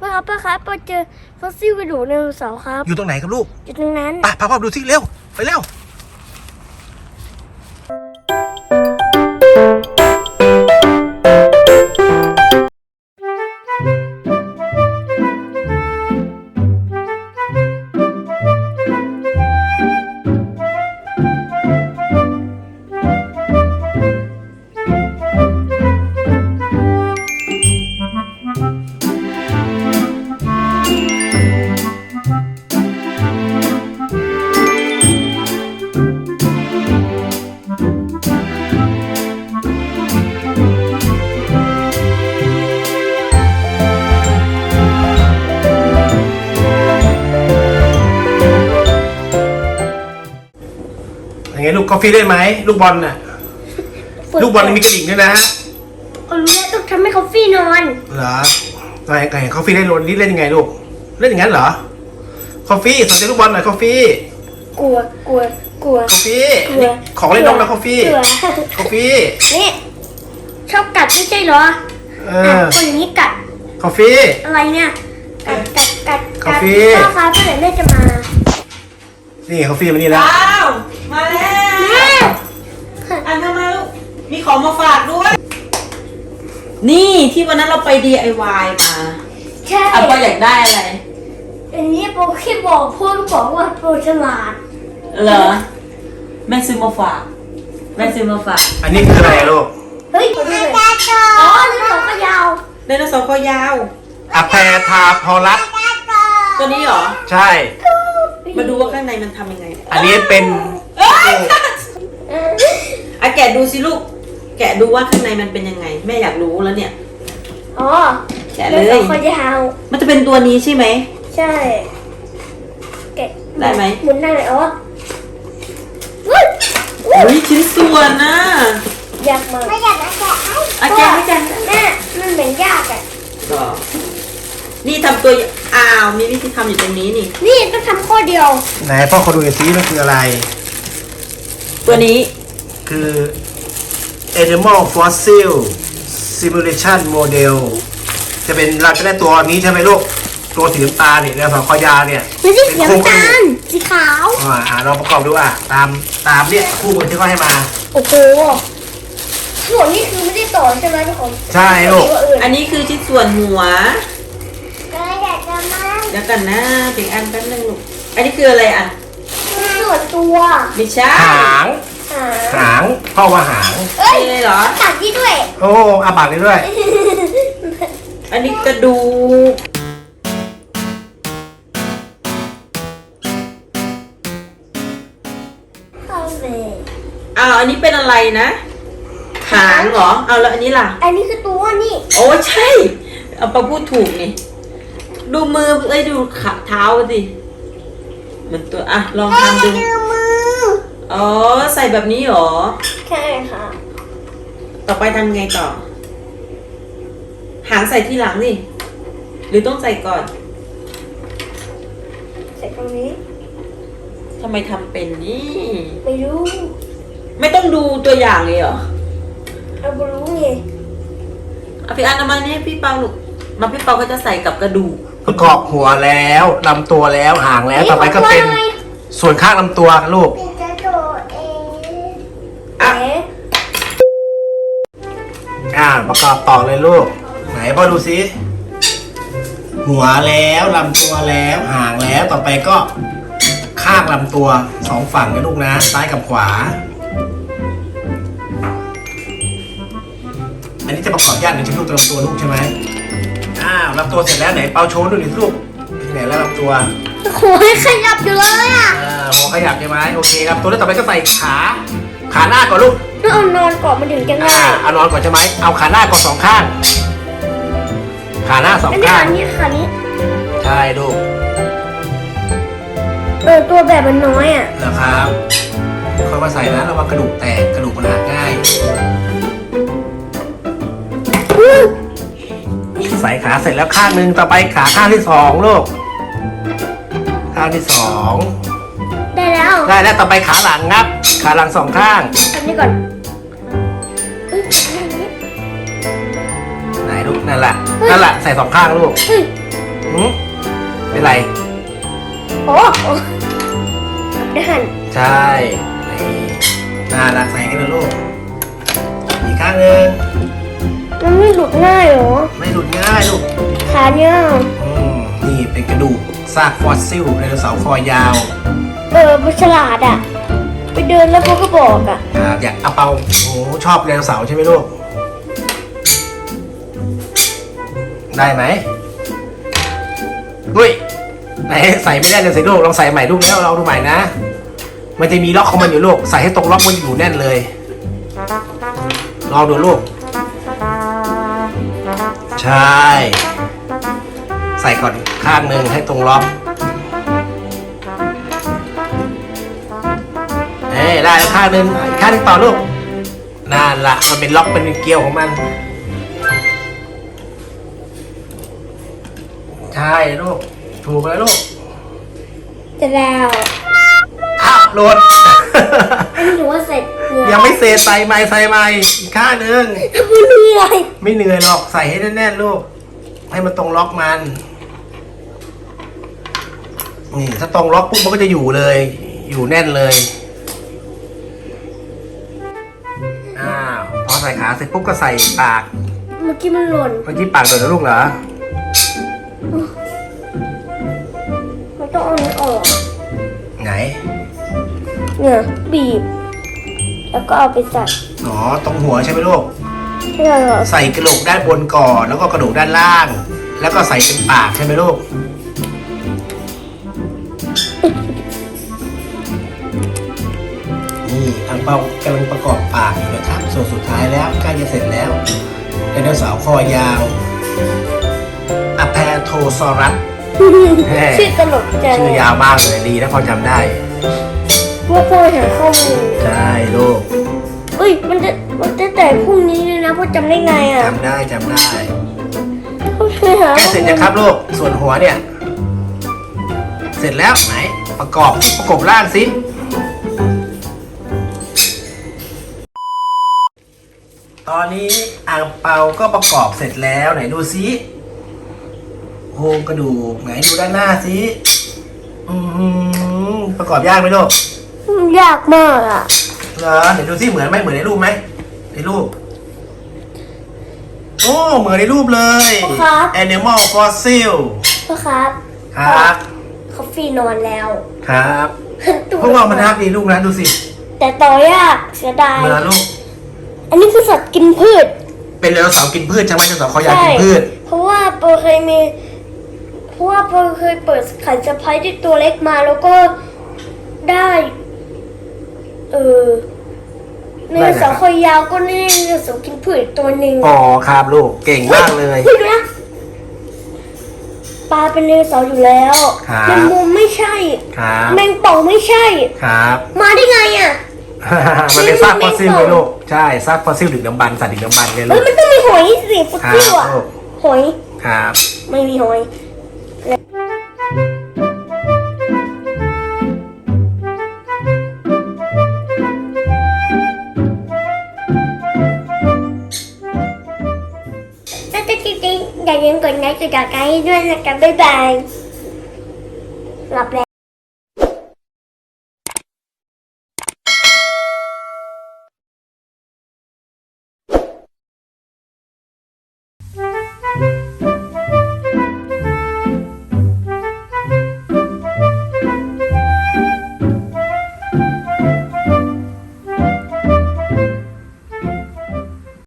ป้าครับป้าครับป้าเจอฟอสซิลกระดูกไดโนเสาร์ครับ อยู่ตรงไหนครับลูก อยู่ตรงนั้น ไปพาพ่อไปดูสิเร็ว ไปเร็ว ยังไงลูกกาแฟได้ไหมลูกบอลน่ะลูกบอลมีกระดิ่งด้วยนะเอารู้แล้วต้องทำให้เขาฟรี่นอนเหรอไงไงกาแฟได้โรนนี่เล่นยังไงลูกเล่นอย่างนั้นเหรอคอฟฟี่สนใจลูกบอลหน่อยคอฟฟี่กลัวกลัวกลัวคอฟฟี่กลัวของเล่นน้องนะคอฟฟี่กลัวคอฟฟี่นี่ชอบกัดไม่ใช่เหรอเออะอคนอย่างนี้กัดคอฟฟี่อะไรเนี่ยกัดกัดกัดกากัดแฟพ่อครับเมื่อไหร่แม่จะมานี่คอฟฟี่มานี่แล้วว้าว มาแล้วแม่อันทำไมาลูกมีของมาฝากด้วย นี่ที่วันนั้นเราไป DIY มาใช่อะพ่ออยากได้อะไร อันนี้โปรแค่บอกพ่อบอกว่าโปรฉลาดเหรอ แม่ซื้อมาฝาก แม่ซื้อมาฝาก อันนี้คืออะไรอะลูกเฮ้ยดูเลยอ๋อนี่สองก็ยาวไดโนเสาร์คอยาวอะแพทาพอลัสตัวนี้เหรอ ใช่ มาดูว่าข้างในมันทำยังไงอันนี้เป็นเอ้ยอะแกะดูสิลูก แกะดูว่าข้างในมันเป็นยังไง แม่อยากรู้แล้วเนี่ย อ๋อแกะเลยสองก็ยาว มันจะเป็นตัวนี้ใช่ไหม ใช่แกะได้ไหม หมุนได้เลยอ๋ออุ๊ยอุ๊ยอุ้ยชิ้นส่วนนะยากมากไม่อยากนะแกะอะแกะให้แกะแม่มันเหมือนยากอะก็ นี่ทำตัวอ้าวมีวิธีทำอยู่ตรงนี้นี่ นี่ต้องทำข้อเดียว ไหนพ่อขอดูหน่อยซิมันคืออะไร ตัวนี้คือ Animal Fossil Simulation Model จะเป็นเราจะได้ตัวนี้ใช่ไหมลูก ตัวสีน้ำตาลเนี่ยแล้วสองคอยาวเนี่ยไม่ใช่สีเป็นโครงน้ำกระตาดูลกสีขาว อ่าอ่าเราประกอบดูอะ ตามตามเนี่ยคู่มือที่เขาให้มา โอ้โหส่วนนี้คือไม่ได้ต่อใช่ไหมทุกคนใช่ลูกตัวอื่นอันนี้คือชิ้นส่วนหัว ก็อยากจะมา เดี๋ยวกันนะถึงอันแป๊บนึงลูก อันนี้คืออะไรอะส่วนตัวไม่ใช่หาง หาหางพ่อว่าหาง เอ้ยนี่เลยเหรอ ตัดที่ด้วยโอ้อาปากเลยด้วย อันนี้กระดูกเอาเลยอ้าวอันนี้เป็นอะไรนะ หางเหรอ เอาแล้วอันนี้ล่ะ อันนี้คือตัวนี่ โอ้ใช่ เอาปะพูดถูกนี่ ดูมือเอ้ยดูขาเท้าสิเหมือนตัวอะลองทำดูมืออ๋อ ใส่แบบนี้เหรอ ใช่ค่ะ ต่อไปทำไงต่อ หางใส่ที่หลังนี่หรือต้องใส่ก่อน ใส่ตรงนี้ ทำไมทำเป็นนี่ ไม่รู้ ไม่ต้องดูตัวอย่างเลยเหรอเอาไม่รู้ไง เอาพี่อันเอามานี่ให้พี่เปาลูก มาพี่เปาก็จะใส่กับกระดูก ประกอบหัวแล้วลำตัวแล้วหางแล้วต่อไปก็เป็นขอตัวหน่อยส่วนข้างลำตัวลูก เป็นกระโดดเองอะเอ๊ะอ่าประกอบต่อเลยลูก ไหนพ่อดูซิหัวแล้วลำตัวแล้วหางแล้วต่อไปก็ข้างลำตัวสองฝั่งนะลูกนะ ซ้ายกับขวา อันนี้จะประกอบยากหนึ่งชิ้นลูกตัวลำตัวลูกใช่ไหม อ้าวลำตัวเสร็จแล้วไหนเปาโชว์ดูหน่อยสิลูกที่ไหนแล้วลำตัว โอ้ยขยับอยู่เลยอะอ่าหัวขยับใช่ไหมโอเคครับ ตัวแล้วต่อไปก็ใส่ขา ขาหน้าก่อนลูก ต้องเอานอนก่อนมันถึงจะอ่าง่ายเอานอนก่อนใช่ไหมเอาขาหน้าก่อนสองข้าง ขาหน้าสองอันนี้ข้าขางนี้ขานี้ ใช่ลูกเออตัวแบบมันน้อยอะนะครับค่อยมาใส่นะระวังกระดูกแตกกระดูกมันหักง่าย ใส่ขาเสร็จแล้วข้างหนึ่งต่อไปขาข้างที่สองลูกข้างที่สองได้แล้วได้แล้วต่อไปขาหลังครับ ขาหลังสองข้างอันนี้ก่อนเอ้ยอันนี้ไหนลูกนั่นแหละนั่นแหละใส่สองข้างลูกเฮ้ยหืมเป็นไรโอ้โอ้ได้หันใช่นี่น่ารักใส่กันนะลูกอีกข้างหนึ่ง มันไม่หลุดง่ายเหรอ ไม่หลุดง่ายลูกขาเนี่ยอืมนี่เป็นกระดูกซากฟอสซิลไดโนเสาร์คอยาวเออมันฉลาดอะ ไปเดินแล้วเขาก็บอกอะครับอยากเอาเปาโอ้ชอบไดโนเสาร์ใช่ไหมลูก ได้ไหมดุยไหนใส่ไม่ได้เลยสิลูกลองใส่ใหม่ลูกแล้วลองดูใหม่นะ มันจะมีล็อกของมันอยู่ลูก ใส่ให้ตรงล็อกมันอยู่แน่นเลยลองดูลูก ใช่ ใส่ก่อนข้างหนึ่งให้ตรงล็อกเอ้ยได้แล้วข้างหนึ่งอีกข้างหนึงต่อลูกนั่นละมันเป็นล็อกเป็นเกลียวของมัน ใช่ลูก ถูกแล้วลูกจะแล้วอ้าวหลุด อันนี้ถือว่าเสร็จเนี่ ยยังไม่เสร็จใส่ไม้ใส่ไม้อีกข้างหนึ่งไม่เหนื่อยไม่เหนื่อยหรอกใส่ให้แน่นๆลูก ให้มันตรงล็อกมัน นี่ถ้าตรงล็อกปุ๊บมันก็จะอยู่เลย อยู่แน่นเลย อ้าวพอใส่ขาเสร็จปุ๊บก็ใส่ปาก เมื่อกี้มันหล่นเมื่อกี้ปากโดนแล้วลูกเหรอ มันต้องเอานี้ออกไหน เนี่ยบีบ แล้วก็เอาไปใส่อ๋อตรงหัวใช่ไหมลูก ให้เราใส่กระโหลกด้านบนก่อน แล้วก็กระดูกด้านล่าง แล้วก็ใส่เป็นปากใช่ไหมลูก นี่อังเปากำลังประกอบปากอยู่นะครับ ส่วนสุดท้ายแล้วใกล้จะเสร็จแล้วไดโนเสาร์คอยาวอะแพโทซอรัสแม่ชื่อตลกจังชื่อยาวมากเลยดีนะพอจำได้ พวกพ่อหาข้อมูลใช่ลูกเอ้ย มันจะมันจะแต่พรุ่งนี้เลยนะพ่อจำได้ไงอะจำได้จำได้พ่อช่วยหาใกล้เสร็จยังครับลูกส่วนหัวเนี่ย เสร็จแล้วไหน ประกอบประกบร่างสิตอนนี้อ่างเปาก็ประกอบเสร็จแล้วไหนดูซิโครงกระดูกไหนดูด้านหน้าสิอืมประกอบยากไหมลูก ยากมากอะเหรอเดี๋ยวดูซิเหมือนไหมเหมือนในรูปไหมในรูป โอ้เหมือนในรูปเลยครับ Animal Fossil พ่อครับครับคอฟฟี่นอนแล้วครับตัวพวกเรามันน่าดีลูกนะดูสิแต่ต่อยากเสียดาย เหมือนลูก อันนี้คือสัตว์กินพืชเป็นไดโนเสาร์กินพืชใช่ไหมไดโนเสาร์เขาอยากกินพืช เพราะว่าโปเคยมีเพราะว่าโปเคยเปิดไข่สะพายที่ตัวเล็กมาแล้วก็ได้ เออในได้อะไรเสาร์คอยยาวก็นี่ในเสาร์กินพืชอีกตัวหนึ่งอ๋อครับลูกเก่งมากเลยดูนะปลาเป็นไดโนเสาร์อยู่แล้วครับแมงมุมไม่ใช่ครับแมงป่องไม่ใช่ครับ มาได้ไงอะมันเป็นซากฟอสซิลเลยลูกใช่ซากฟอสซิลดึกดำบรรพ์สัตว์ดึกดำบรรพ์เลยลูเอ้ยกมันต้องมีหอยสิฟุตครับซิลอะลูกหอยครับ ไม่มีหอย ลืมกดไลค์กดติดตามให้ด้วยนะครับบ๊ายบายหลับแล้ว